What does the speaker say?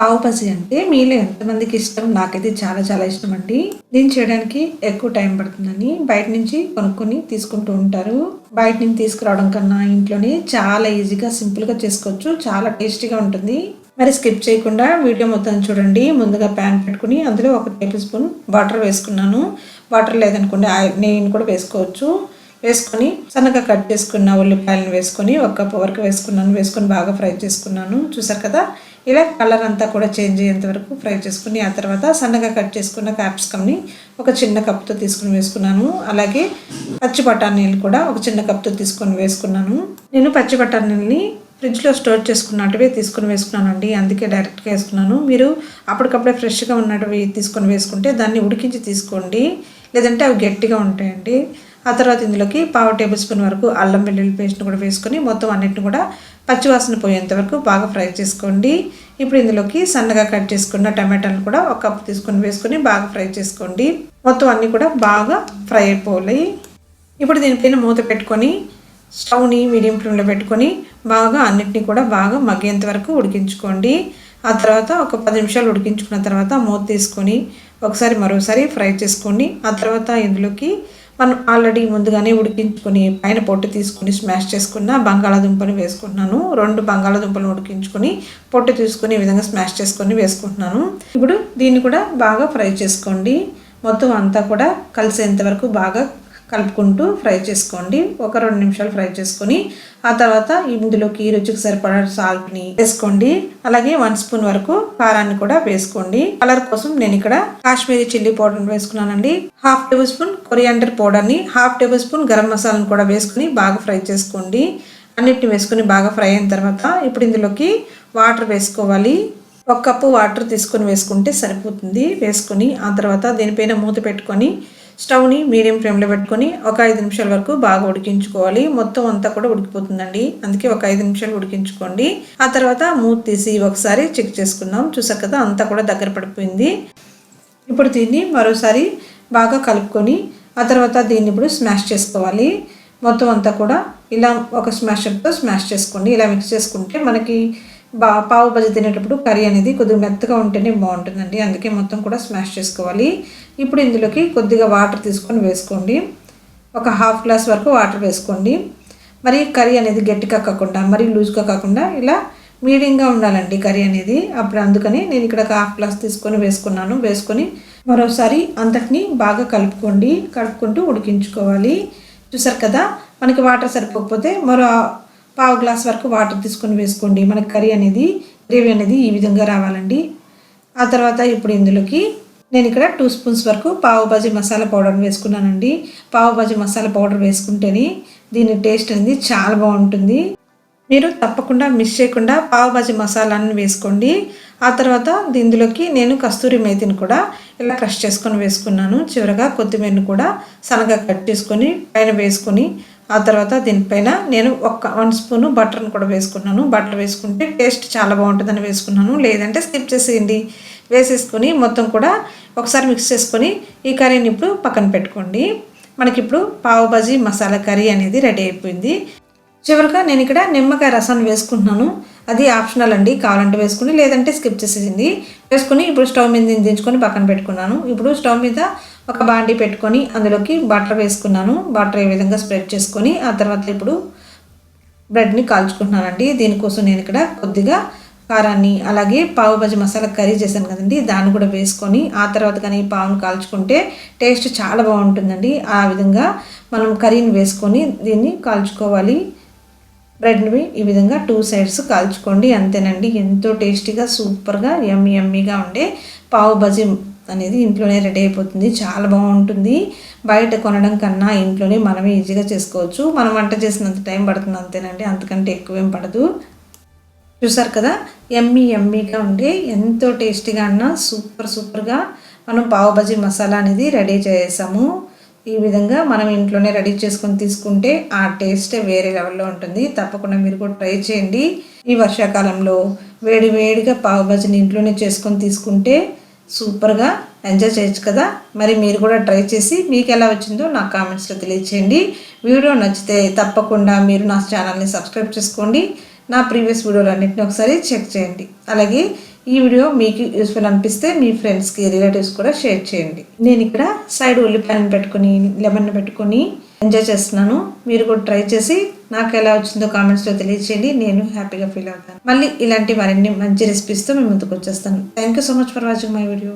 పావు బజీ అంటే మీలో ఎంతమందికి ఇష్టం? నాకైతే చాలా చాలా ఇష్టం అండి. దీన్ని చేయడానికి ఎక్కువ టైం పడుతుందని బయట నుంచి కొనుక్కొని తీసుకుంటూ ఉంటారు. బయట నుంచి తీసుకురావడం కన్నా ఇంట్లోనే చాలా ఈజీగా సింపుల్గా చేసుకోవచ్చు. చాలా టేస్టీగా ఉంటుంది. మరి స్కిప్ చేయకుండా వీడియో మొత్తం చూడండి. ముందుగా ప్యాన్ పెట్టుకుని అందులో ఒక టేబుల్ స్పూన్ వాటర్ వేసుకున్నాను. వాటర్ లేదనుకోండి ఆయిల్ నెయ్యిని కూడా వేసుకోవచ్చు. వేసుకొని సన్నగా కట్ చేసుకున్న ఉల్లిపాయలను వేసుకొని ఒక కప్పు వరకు వేసుకున్నాను. వేసుకొని బాగా ఫ్రై చేసుకున్నాను. చూసారు కదా? ఇలా కలర్ అంతా కూడా చేంజ్ అయ్యేంత వరకు ఫ్రై చేసుకుని ఆ తర్వాత సన్నగా కట్ చేసుకున్న క్యాప్సికమ్ని ఒక చిన్న కప్తో తీసుకుని వేసుకున్నాను. అలాగే పచ్చి బఠానీలు కూడా ఒక చిన్న కప్తో తీసుకొని వేసుకున్నాను. నేను పచ్చి బఠానీలని ఫ్రిడ్జ్లో స్టోర్ చేసుకున్నట్టువే వేసుకున్నాను వేసుకున్నానండి. అందుకే డైరెక్ట్గా వేసుకున్నాను. మీరు అప్పటికప్పుడే ఫ్రెష్గా ఉన్నట్టువి తీసుకొని వేసుకుంటే దాన్ని ఉడికించి తీసుకోండి. లేదంటే అవి గట్టిగా ఉంటాయండి. ఆ తర్వాత ఇందులోకి పావు టేబుల్ స్పూన్ వరకు అల్లం వెల్లుల్లి పేస్ట్ని కూడా వేసుకొని మొత్తం అన్నిటిని కూడా పచ్చివాసన పోయేంత వరకు బాగా ఫ్రై చేసుకోండి. ఇప్పుడు ఇందులోకి సన్నగా కట్ చేసుకున్న టమాటాలను కూడా ఒక కప్పు తీసుకొని వేసుకొని బాగా ఫ్రై చేసుకోండి. మొత్తం అన్నీ కూడా బాగా ఫ్రై అయిపోవాలి. ఇప్పుడు దీనిపైన మూత పెట్టుకొని స్టవ్ని మీడియం ఫ్లేమ్లో పెట్టుకొని బాగా అన్నిటిని కూడా బాగా మగ్గేంత వరకు ఉడికించుకోండి. ఆ తర్వాత ఒక పది నిమిషాలు ఉడికించుకున్న తర్వాత మూత తీసుకొని ఒకసారి మరోసారి ఫ్రై చేసుకోండి. ఆ తర్వాత ఇందులోకి మనం ఆల్రెడీ ముందుగానే ఉడికించుకొని పైన పొట్టు తీసుకొని స్మాష్ చేసుకున్న బంగాళాదుంపని వేసుకుంటున్నాను. రెండు బంగాళాదుంపలు ఉడికించుకొని పొట్టు తీసుకుని ఈ విధంగా స్మాష్ చేసుకొని వేసుకుంటున్నాను. ఇప్పుడు దీన్ని కూడా బాగా ఫ్రై చేసుకోండి. మొత్తం అంతా కూడా కలిసేంత వరకు బాగా కలుపుకుంటూ ఫ్రై చేసుకోండి. ఒక రెండు నిమిషాలు ఫ్రై చేసుకొని ఆ తర్వాత ఇందులోకి రుచికి సరిపడా సాల్ట్ని వేసుకోండి. అలాగే వన్ స్పూన్ వరకు కారాన్ని కూడా వేసుకోండి. కలర్ కోసం నేను ఇక్కడ కాశ్మీరీ చిల్లీ పౌడర్ వేసుకున్నానండి. హాఫ్ టేబుల్ స్పూన్ కొరియాండర్ పౌడర్ని హాఫ్ టేబుల్ స్పూన్ గరం మసాలాను కూడా వేసుకుని బాగా ఫ్రై చేసుకోండి. అన్నిటిని వేసుకుని బాగా ఫ్రై అయిన తర్వాత ఇప్పుడు ఇందులోకి వాటర్ వేసుకోవాలి. ఒక కప్పు వాటర్ తీసుకొని వేసుకుంటే సరిపోతుంది. వేసుకొని ఆ తర్వాత దీనిపైన మూత పెట్టుకొని స్టవ్ని మీడియం ఫ్లేమ్లో పెట్టుకొని ఒక ఐదు నిమిషాల వరకు బాగా ఉడికించుకోవాలి. మొత్తం అంతా కూడా ఉడికిపోతుందండి. అందుకే ఒక ఐదు నిమిషాలు ఉడికించుకోండి. ఆ తర్వాత మూత తీసి ఒకసారి చెక్ చేసుకుందాం. చూసాక కదా అంతా కూడా దగ్గర పడిపోయింది. ఇప్పుడు దీన్ని మరోసారి బాగా కలుపుకొని ఆ తర్వాత దీన్ని ఇప్పుడు స్మాష్ చేసుకోవాలి. మొత్తం అంతా కూడా ఇలా ఒక స్మాషర్తో స్మాష్ చేసుకోండి. ఇలా మిక్స్ చేసుకుంటే మనకి బా పావు బజ్జి తినేటప్పుడు కర్రీ అనేది కొద్దిగా మెత్తగా ఉంటేనే బాగుంటుందండి. అందుకే మొత్తం కూడా స్మాష్ చేసుకోవాలి. ఇప్పుడు ఇందులోకి కొద్దిగా వాటర్ తీసుకొని వేసుకోండి. ఒక హాఫ్ గ్లాస్ వరకు వాటర్ వేసుకోండి. మరి కర్రీ అనేది గట్టిగా కాకుండా మరీ లూజ్గా కాకుండా ఇలా మీడియంగా ఉండాలండి కర్రీ అనేది. అప్పుడు అందుకని నేను ఇక్కడ ఒక హాఫ్ గ్లాస్ తీసుకొని వేసుకున్నాను. వేసుకొని మరోసారి అంతటిని బాగా కలుపుకోండి. కలుపుకుంటూ ఉడికించుకోవాలి. చూసారు కదా? మనకి వాటర్ సరిపోకపోతే మరో పావు గ్లాస్ వరకు వాటర్ తీసుకొని వేసుకోండి. మనకి కర్రీ అనేది గ్రేవీ అనేది ఈ విధంగా రావాలండి. ఆ తర్వాత ఇప్పుడు ఇందులోకి నేను ఇక్కడ టూ స్పూన్స్ వరకు పావు బాజీ మసాలా పౌడర్ వేసుకున్నానండి. పావు బాజీ మసాలా పౌడర్ వేసుకుంటేనే దీని టేస్ట్ అనేది చాలా బాగుంటుంది. మీరు తప్పకుండా మిస్ చేయకుండా పావు బాజీ మసాలాన్ని వేసుకోండి. ఆ తర్వాత ఇందులోకి నేను కస్తూరి మేతిని కూడా ఇలా క్రష్ చేసుకొని వేసుకున్నాను. చివరగా కొత్తిమీరని కూడా సన్నగా కట్ చేసుకొని పైన వేసుకొని ఆ తర్వాత దీనిపైన నేను ఒక వన్ స్పూన్ బటర్ని కూడా వేసుకున్నాను. బటర్ వేసుకుంటే టేస్ట్ చాలా బాగుంటుందని వేసుకున్నాను. లేదంటే స్కిప్ చేసేయండి. వేసేసుకొని మొత్తం కూడా ఒకసారి మిక్స్ చేసుకొని ఈ కర్రీని ఇప్పుడు పక్కన పెట్టుకోండి. మనకి ఇప్పుడు పావు బజీ మసాలా కర్రీ అనేది రెడీ అయిపోయింది. చివరిగా నేను ఇక్కడ నిమ్మకాయ రసాన్ని వేసుకుంటున్నాను. అది ఆప్షనల్ అండి. కావాలంటే వేసుకుని లేదంటే స్కిప్ చేసేసింది. వేసుకుని ఇప్పుడు స్టవ్ మీద దించుకొని పక్కన పెట్టుకున్నాను. ఇప్పుడు స్టవ్ మీద ఒక బాండి పెట్టుకొని అందులోకి బటర్ వేసుకున్నాను. బటర్ ఈ విధంగా స్ప్రెడ్ చేసుకొని ఆ తర్వాత ఇప్పుడు బ్రెడ్ని కాల్చుకుంటున్నానండి. దీనికోసం నేను ఇక్కడ కొద్దిగా కారాన్ని అలాగే పావు బజ్జి మసాలా కర్రీ చేశాను కదండి. దాన్ని కూడా వేసుకొని ఆ తర్వాత కానీ పావును కాల్చుకుంటే టేస్ట్ చాలా బాగుంటుందండి. ఆ విధంగా మనం కర్రీని వేసుకొని దీన్ని కాల్చుకోవాలి. బ్రెడ్ని ఈ విధంగా టూ సైడ్స్ కాల్చుకోండి అంతేనండి. ఎంతో టేస్టీగా సూపర్గా ఎమ్మి ఎమ్మీగా ఉండే పావు బజీ అనేది ఇంట్లోనే రెడీ అయిపోతుంది. చాలా బాగుంటుంది. బయట కొనడం కన్నా ఇంట్లోనే మనమే ఈజీగా చేసుకోవచ్చు. మనం వంట చేసినంత టైం పడుతుంది అంతేనండి. అంతకంటే ఎక్కువేం పడదు. చూసారు కదా? ఎమ్మీ ఎమ్మిగా ఉండే ఎంతో టేస్టీగా అన్న సూపర్ సూపర్గా మనం పావు బజీ మసాలా అనేది రెడీ చేసాము. ఈ విధంగా మనం ఇంట్లోనే రెడీ చేసుకొని తీసుకుంటే ఆ టేస్ట్ వేరే లెవెల్లో ఉంటుంది. తప్పకుండా మీరు కూడా ట్రై చేయండి. ఈ వర్షాకాలంలో వేడి వేడిగా పావు బజ్జీని ఇంట్లోనే చేసుకొని తీసుకుంటే సూపర్గా ఎంజాయ్ చేయొచ్చు కదా. మరి మీరు కూడా ట్రై చేసి మీకు ఎలా వచ్చిందో నా కామెంట్స్లో తెలియచేయండి. వీడియో నచ్చితే తప్పకుండా మీరు నా ఛానల్ని సబ్స్క్రైబ్ చేసుకోండి. నా ప్రీవియస్ వీడియోలు అన్నింటినీ ఒకసారి చెక్ చేయండి. అలాగే ఈ వీడియో మీకు యూస్ఫుల్ అనిపిస్తే మీ ఫ్రెండ్స్కి రిలేటివ్స్ కూడా షేర్ చేయండి. నేను ఇక్కడ సైడ్ ఉల్లిపాయలను పెట్టుకుని లెమన్ పెట్టుకుని ఎంజాయ్ చేస్తున్నాను. మీరు కూడా ట్రై చేసి నాకు ఎలా వచ్చిందో కామెంట్స్లో తెలియచేయండి. నేను హ్యాపీగా ఫీల్ అవుతాను. మళ్ళీ ఇలాంటి మరిన్ని మంచి రెసిపీస్తో మేము ముందుకు వచ్చేస్తాను. Thank you so much for watching my video